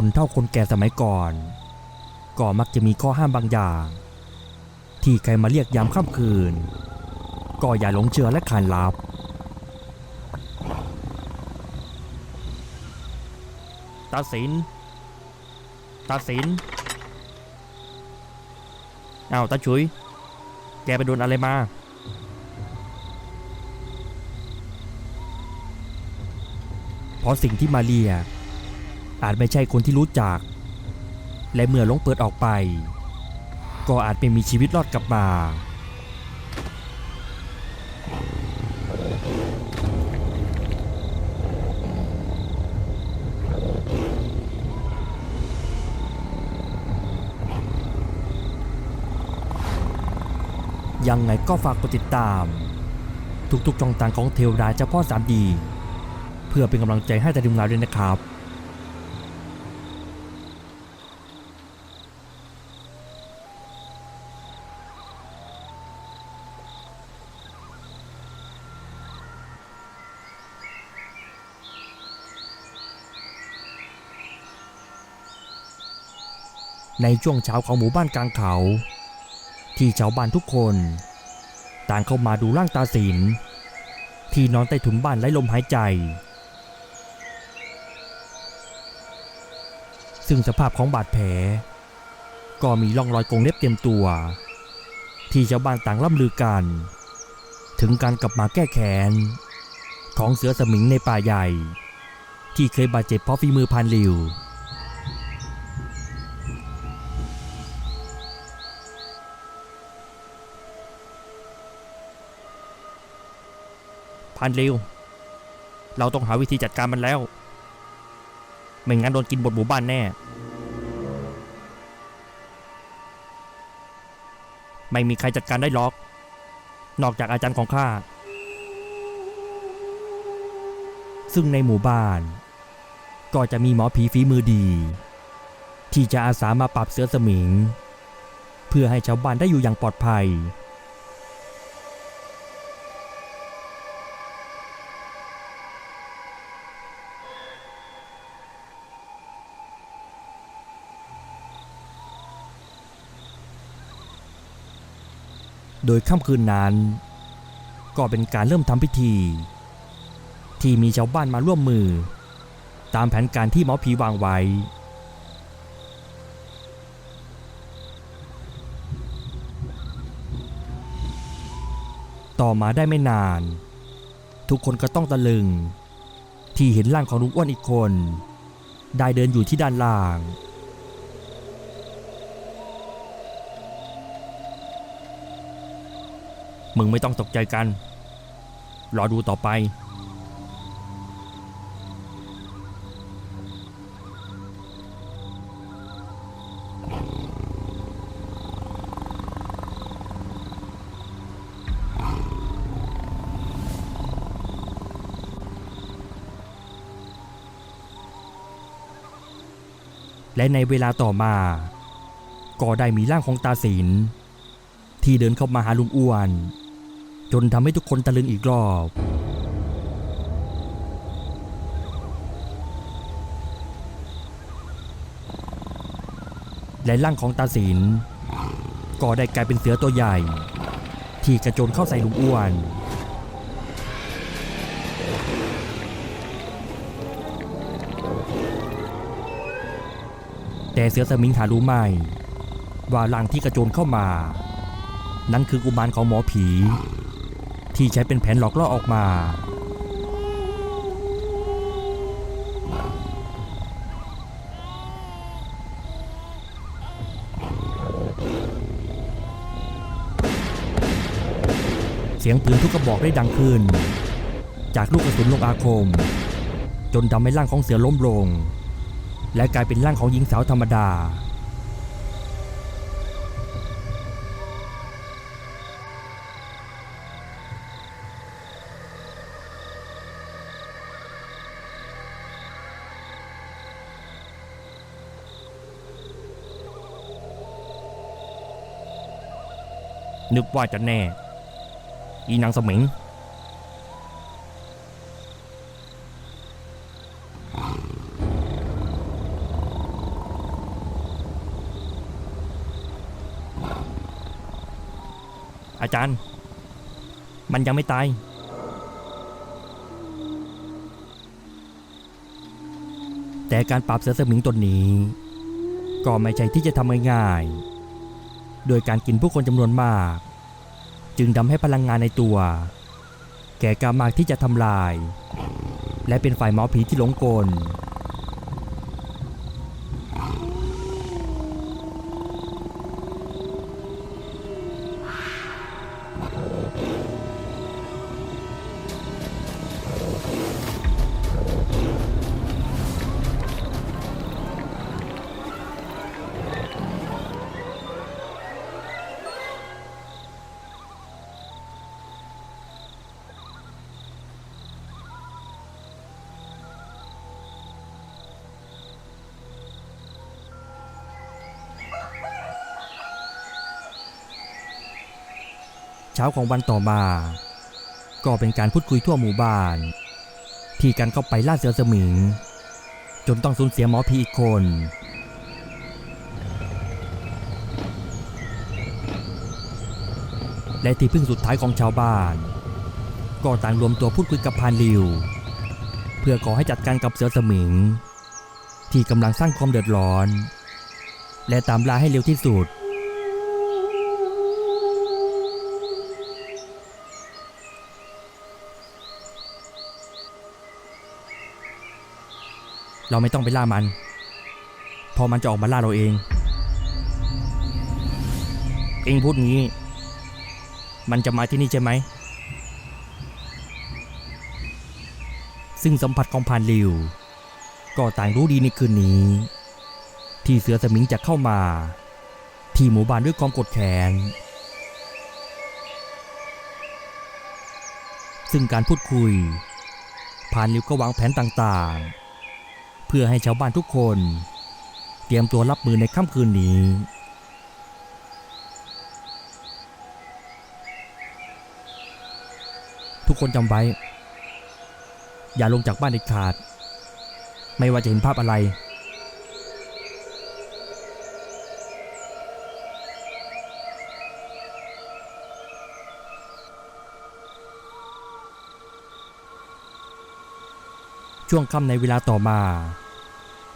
คนเท่าคนแก่สมัยก่อน ก็มักจะมีข้อห้ามบางอย่าง ที่ใครมาเรียกยามค่ำคืน ก็อย่าหลงเชื่อและขานลับตาสินตาสินเอาตาชุย แกไปโดนอะไรมา เพราะสิ่งที่มาเรียก อาจไม่ใช่คนที่รู้จัก และเมื่อลงเปิดออกไป ก็อาจไม่มีชีวิตรอดกลับมา ยังไงก็ฝากกดติดตาม ทุกๆช่องทางของเทวดาเจ้าพ่อ 3D เพื่อเป็นกำลังใจให้แต่ทีมงานด้วยนะครับ ในช่วงเช้าของหมู่บ้านกลางเขา ที่ชาวบ้านทุกคน ต่างเข้ามาดูร่างตาสินที่นอนใต้ถุนบ้านไร้ลมหายใจ ซึ่งสภาพของบาดแผล ก็มีร่องรอยกรงเล็บเต็มตัว ที่ชาวบ้านต่างล่ำลือกัน ถึงการกลับมาแก้แค้นของเสือสมิงในป่าใหญ่ ที่เคยบาดเจ็บเพราะฝีมือพรานลิว พันเร็วเราต้องหาวิธีจัดการมันแล้ว ไม่งั้นโดนกินบทหมู่บ้านแน่ ไม่มีใครจัดการได้หรอก นอกจากอาจารย์ของข้า ซึ่งในหมู่บ้าน ก็จะมีหมอผีฝีมือดี ที่จะอาสามาปราบเสือสมิง เพื่อให้ชาวบ้านได้อยู่อย่างปลอดภัย โดยค่ำคืนนั้น ก็เป็นการเริ่มทำพิธี ที่มีชาวบ้านมาร่วมมือ ตามแผนการที่หมอผีวางไว้ ต่อมาได้ไม่นาน ทุกคนก็ต้องตะลึง ที่เห็นร่างของลุงอ้วนอีกคน ได้เดินอยู่ที่ด้านล่าง มึงไม่ต้องตกใจกัน รอดูต่อไป และในเวลาต่อมา ก็ได้มีร่างของตาสินที่เดินเข้ามาหาลุงอ้วน จนทำให้ทุกคนตะลึงอีกรอบ และร่างของตาสินก็ได้กลายเป็นเสือตัวใหญ่ ที่กระโจนเข้าใส่ลุงอ้วน แต่เสือสมิงหารู้ไหมว่าร่างที่กระโจนเข้ามา นั่นคือกุมารของหมอผี ที่ใช้เป็นแผนหลอกล่อออกมา เสียงปืนทุกกระบอกได้ดังขึ้น จากลูกกระสุนลงอาคม จนทำให้ร่างของเสือล้มลง และกลายเป็นร่างของหญิงสาวธรรมดา นึกว่าจะแน่ อีนางสมิง อาจารย์ มันยังไม่ตาย แต่การปราบเสือสมิงตนนี้ ก็ไม่ใช่ที่จะทำง่ายๆโดยการกินผู้คนจำนวนมาก จึงทำให้พลังงานในตัว แก่กามากที่จะทำลาย และเป็นฝ่ายหมอผีที่หลงกล เช้าของวันต่อมา ก็เป็นการพูดคุยทั่วหมู่บ้าน ที่กันเข้าไปล่าเสือสมิง จนต้องสูญเสียหมอพีอีกคน และที่พึ่งสุดท้ายของชาวบ้าน ก็ต่างรวมตัวพูดคุยกับพานลิว เพื่อขอให้จัดการกับเสือสมิง ที่กำลังสร้างความเดือดร้อน และตามล่าให้เร็วที่สุด เราไม่ต้องไปล่ามัน พอมันจะออกมาล่าเราเอง เองพูดงี้ มันจะมาที่นี่ใช่ไหม ซึ่งสัมผัสของพานลิว ก็ต่างรู้ดีในคืนนี้ ที่เสือสมิงจะเข้ามา ที่หมู่บ้านด้วยความกดแค้นซึ่งการพูดคุยพานลิวก็วางแผนต่างๆ เพื่อให้ชาวบ้านทุกคน เตรียมตัวรับมือในค่ำคืนนี้ ทุกคนจำไว้ อย่าลงจากบ้านเด็ดขาด ไม่ว่าจะเห็นภาพอะไร ช่วงค่ำในเวลาต่อมา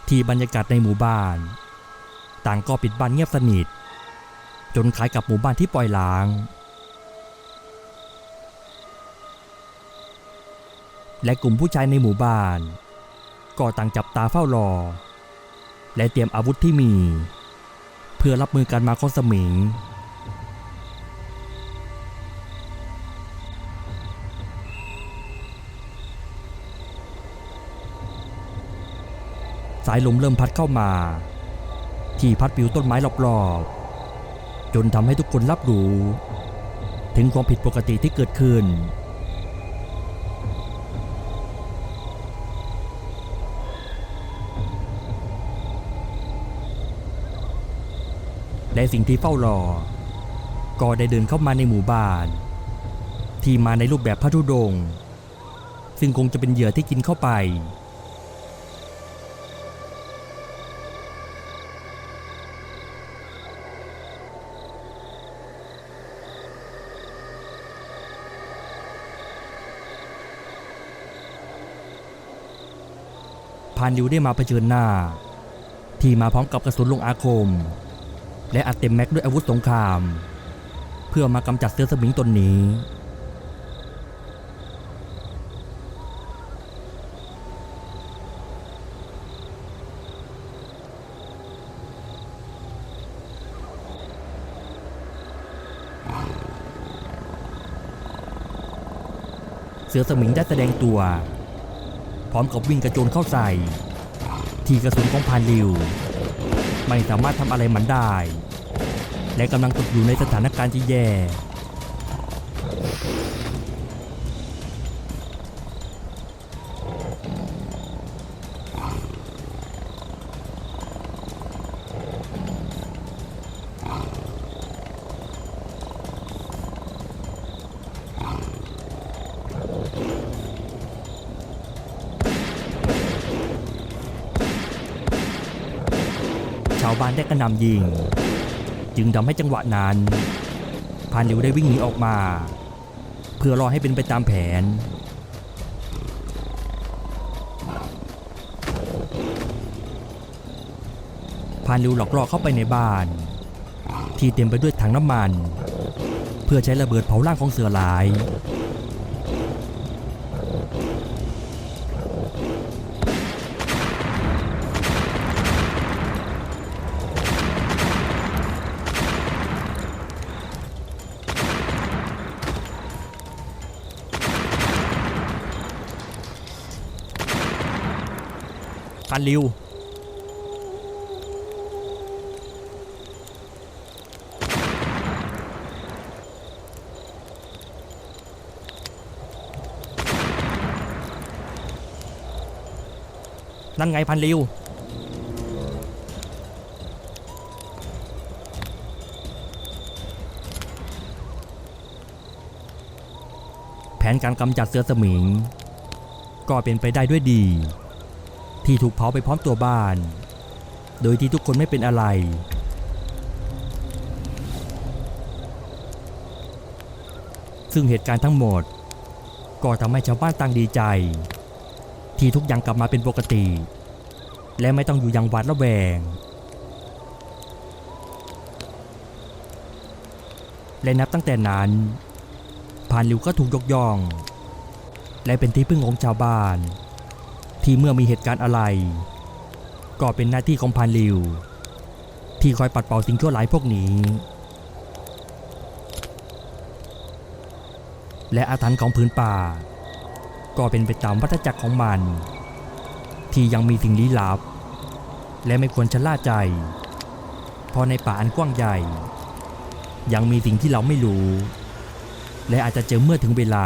ที่บรรยากาศในหมู่บ้าน ต่างก็ปิดบ้านเงียบสนิท จนคล้ายกับหมู่บ้านที่ปล่อยล้าง และกลุ่มผู้ชายในหมู่บ้าน ก็ต่างจับตาเฝ้ารอ และเตรียมอาวุธที่มี เพื่อรับมือการมาของสมิงายลมเริ่มพัดเข้ามา ที่พัดปิวต้นไม้รอบๆ จนทำให้ทุกคนรับรู้ ถึงความผิดปกติที่เกิดขึ้น และสิ่งที่เฝ้ารอ ก็ได้เดินเข้ามาในหมู่บ้าน ที่มาในรูปแบบพระธุดง ซึ่งคงจะเป็นเหยื่อที่กินเข้าไปานดิวได้มาเผชิญหน้า ที่มาพร้อมกับกระสุนลงอาคม และอัดเต็มแม็กด้วยอาวุธสงคราม เพื่อมากำจัดเสือสมิงตนนี้ เสือสมิงได้แสดงตัว พร้อมกับวิ่งกระโจนเข้าใส่ ที่กระสุนของพานลิว ไม่สามารถทำอะไรมันได้ และกำลังตกอยู่ในสถานการณ์ที่แย่าวบ้านได้กระหนำยิง จึงทำให้จังหวะนั้นพานริวได้วิ่งหนีออกมา เพื่อรอให้เป็นไปตามแผน พานริวหลอกล่อเข้าไปในบ้าน ที่เต็มไปด้วยถังน้ำมัน เพื่อใช้ระเบิดเผาร่างของเสือหลาย พานริวนั่นไงพันริวแผนการกำจัดเสือสมิง ก็เป็นไปได้ด้วยดี ที่ถูกเผาไปพร้อมตัวบ้าน โดยที่ทุกคนไม่เป็นอะไร ซึ่งเหตุการณ์ทั้งหมด ก็ทำให้ชาวบ้านต่างดีใจ ที่ทุกอย่างกลับมาเป็นปกติ และไม่ต้องอยู่อย่างหวาดระแวง และนับตั้งแต่นั้นพานริวก็ถูกยกย่อง และเป็นที่พึ่งของชาวบ้าน ที่เมื่อมีเหตุการณ์อะไร ก็เป็นหน้าที่ของพานริว ที่คอยปัดเป่าสิ่งชั่วร้ายพวกนี้ และอาถรรพ์ของพื้นป่า ก็เป็นไปตามวัฏจักรของมัน ที่ยังมีสิ่งลี้ลับ และไม่ควรชะล่าใจ เพราะในป่าอันกว้างใหญ่ ยังมีสิ่งที่เราไม่รู้ และอาจจะเจอเมื่อถึงเวลา